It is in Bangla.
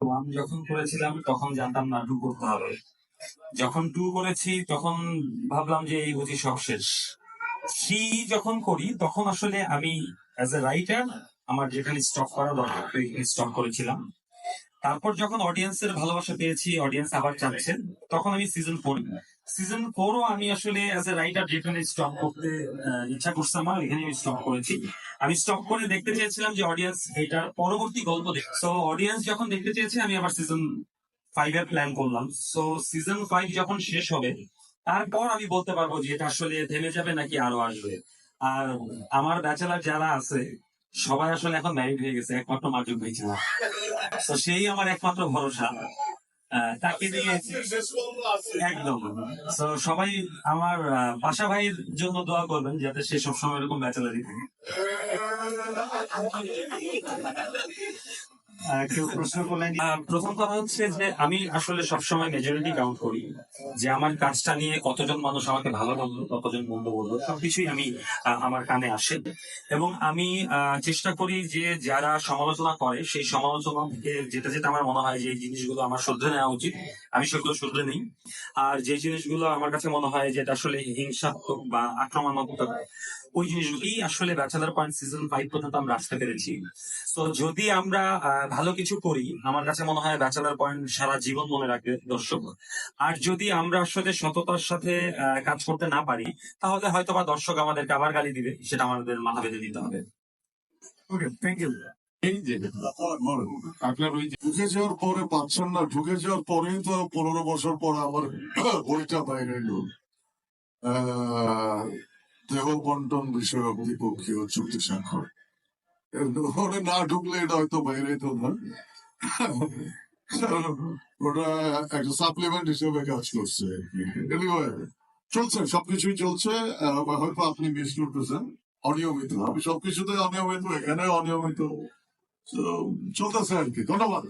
ওয়ান যখন করেছিলাম, তখন জানতাম না টু করতে হবে। যখন টু করেছি, তখন ভাবলাম যে এই বুঝি সব শেষ। থ্রি যখন করি, তখন আসলে আমি অ্যাজ এ রাইটার আমার যেখানে স্টপ করা দরকার স্টপ করেছিলাম। তারপর যখন অডিয়েন্সের ভালোবাসা পেয়েছি অডিয়েন্স আবার চাচ্ছে, তখন আমি সিজন ফোর সিজন ফোরও আমি আসলে অ্যাজ এ রাইটার যেখানে স্টপ করতে ইচ্ছা করছে আমার, এখানে আমি স্টপ করেছি। আমি স্টপ করে দেখতে চেয়েছিলাম যে অডিয়েন্স এটার পরবর্তী গল্প দেখ সো অডিয়েন্স যখন দেখতে চেয়েছে, আমি আবার সিজন ফাইভ এর প্ল্যান করলাম। সো সিজন ফাইভ যখন শেষ হবে, তারপর আমি বলতে পারব যে এটা আসলে থেমে যাবে নাকি আরও আসবে। আর আমার ব্যাচেলার যারা আছে সবাই আসলে এখন ম্যারিড হয়ে গেছে একমাত্র মার্জুক হয়েছে না। তো সেই আমার একমাত্র ভরসা। আহ, তাকে নিয়ে একদম। তো সবাই আমার পাশা ভাইয়ের জন্য দোয়া করবেন যাতে সে সবসময় এরকম ব্যাচেলারি থাকে। আহ, কেউ প্রশ্ন করলেন প্রথম কথা হচ্ছে যে আমি আসলে সবসময় মেজরিটি কাউন্ট করি। যে আমার কাজটা নিয়ে কতজন মানুষ আমাকে ভালো বলল, কতজন মন্দ বলল, সবকিছুই আমি আমার কানে আসে। এবং আমি চেষ্টা করি যে যারা সমালোচনা করে, সেই সমালোচনা থেকে যেটা যেটা আমার মনে হয় যে এই জিনিসগুলো আমার নেওয়া উচিত। আমি সেগুলো আর যে জিনিসগুলো আমার কাছে মনে হয় যে এটা আসলে হিংসাত্মক বা আক্রমণাত্মক, ওই জিনিসগুলোই আসলে ব্যাচেলার পয়েন্ট সিজন ফাইভ পর্যন্ত আমরা আসতে পেরেছি। তো যদি আমরা ভালো কিছু করি আমার কাছে মনে হয় ব্যাচেলার পয়েন্ট সারা জীবন মনে রাখবে দর্শক। আর যদি আমরা আসলে সততার সাথে আহ, কাজ করতে না পারি তাহলে হয়তো বা দর্শক আমাদেরকে আবার গালি দিবে সেটা আমাদের মাথা বেঁধে দিতে হবে। ওকে থ্যাংক ইউ এই যে আপনার ওই যে ঢুকে যাওয়ার পরে পাচ্ছেন না ঢুকে যাওয়ার পরেই তো পনেরো বছর পর আমার বইটা বাইরে এলো আহ, দেহ বন্টন বিষয়ক দ্বিপক্ষীয় চুক্তি স্বাক্ষর। ওখানে না ঢুকলে এটা হয়তো বাইরে তো না। ওটা একটা সাপ্লিমেন্ট হিসেবে কাজ করছে। চলছে, সবকিছুই চলছে। হয়তো আপনি মিস করতেছেন। অনিয়মিত। আমি সবকিছুতে অনিয়মিত এখানে অনিয়মিত। চলতেছে আর কি। ধন্যবাদ।